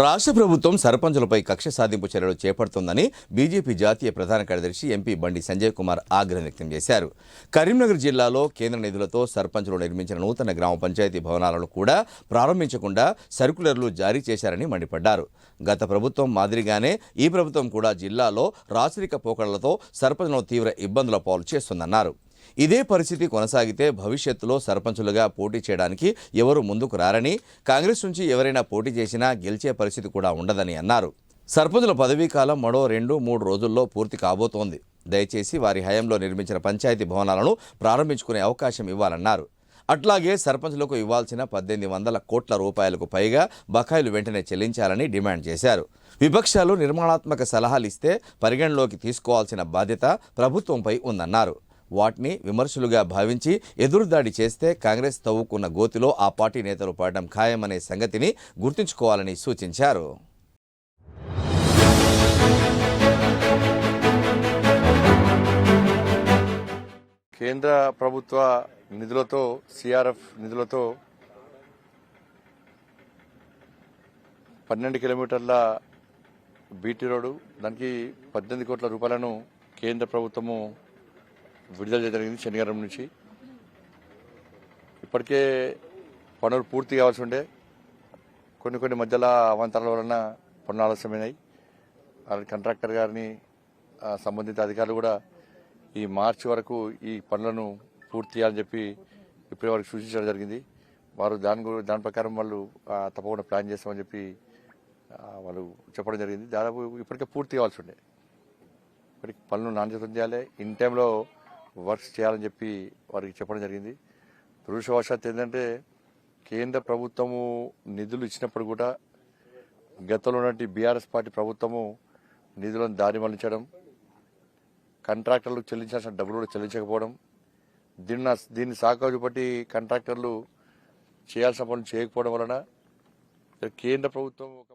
రాష్ట్ర ప్రభుత్వం సర్పంచులపై కక్ష సాధింపు చర్యలు చేపడుతుందని బీజేపీ జాతీయ ప్రధాన కార్యదర్శి ఎంపీ బండి సంజయ్ కుమార్ ఆగ్రహం వ్యక్తం చేశారు. కరీంనగర్ జిల్లాలో కేంద్ర నిధులతో సర్పంచులు నిర్మించిన నూతన గ్రామ పంచాయతీ భవనాలను కూడా ప్రారంభించకుండా సర్కులర్లు జారీ చేశారని మండిపడ్డారు. గత ప్రభుత్వం మాదిరిగానే ఈ ప్రభుత్వం కూడా జిల్లాలో రాచరిక పోకడలతో సర్పంచులను తీవ్ర ఇబ్బందుల పాలు చేస్తుందన్నారు. ఇదే పరిస్థితి కొనసాగితే భవిష్యత్తులో సర్పంచులుగా పోటీ చేయడానికి ఎవరు ముందుకు రారని కాంగ్రెస్ నుంచి ఎవరైనా పోటీ చేసినా గెలిచే పరిస్థితి కూడా ఉండదని అన్నారు. సర్పంచుల పదవీ కాలం మరో రెండు మూడు రోజుల్లో పూర్తి కాబోతోంది. దయచేసి వారి హయాంలో నిర్మించిన పంచాయతీ భవనాలను ప్రారంభించుకునే అవకాశం ఇవ్వాలన్నారు. అట్లాగే సర్పంచులకు ఇవ్వాల్సిన పద్దెనిమిది వందల కోట్ల రూపాయలకు పైగా బకాయిలు వెంటనే చెల్లించాలని డిమాండ్ చేశారు. విపక్షాలు నిర్మాణాత్మక సలహాలు ఇస్తే పరిగణలోకి తీసుకోవాల్సిన బాధ్యత ప్రభుత్వంపై ఉందన్నారు. వాటిని విమర్శలుగా భావించి ఎదురుదాడి చేస్తే కాంగ్రెస్ తవ్వుకున్న గోతిలో ఆ పార్టీ నేతలు పడడం ఖాయమనే సంగతిని గుర్తుంచుకోవాలని సూచించారు. కేంద్ర ప్రభుత్వ నిధులతో సిఆర్ఎఫ్ నిధులతో పన్నెండు కిలోమీటర్ల బీటీ రోడ్డు దానికి పద్దెనిమిది కోట్ల రూపాయలను కేంద్ర ప్రభుత్వము విడుదల జరిగింది శనివారం నుంచి. ఇప్పటికే పనులు పూర్తి కావాల్సి ఉండే కొన్ని కొన్ని మధ్యలో అవాంతరాల వలన పనులు ఆలస్యమైనాయి. అలాంటి కాంట్రాక్టర్ గారిని సంబంధిత అధికారులు కూడా ఈ మార్చి వరకు ఈ పనులను పూర్తి చేయాలని చెప్పి ఇప్పటి వరకు సూచించడం జరిగింది. వారు దాని దాని ప్రకారం వాళ్ళు తప్పకుండా ప్లాన్ చేస్తామని చెప్పి వాళ్ళు చెప్పడం జరిగింది. దాదాపు ఇప్పటికే పూర్తి కావాల్సి ఉండే. ఇప్పటికి పనులు నాణ్యతం చేయాలి. ఇన్ టైంలో వర్క్స్ చేయాలని చెప్పి వారికి చెప్పడం జరిగింది. దురదృష్టవశాత్తు ఏంటంటే కేంద్ర ప్రభుత్వము నిధులు ఇచ్చినప్పుడు కూడా గతంలో ఉన్నటువంటి బీఆర్ఎస్ పార్టీ ప్రభుత్వము నిధులను దారి మళ్ళించడం కాంట్రాక్టర్లకు చెల్లించాల్సిన డబ్బులు కూడా చెల్లించకపోవడం దీన్ని దీన్ని సాకు బట్టి కాంట్రాక్టర్లు చేయాల్సిన పనులు చేయకపోవడం వలన కేంద్ర ప్రభుత్వం ఒక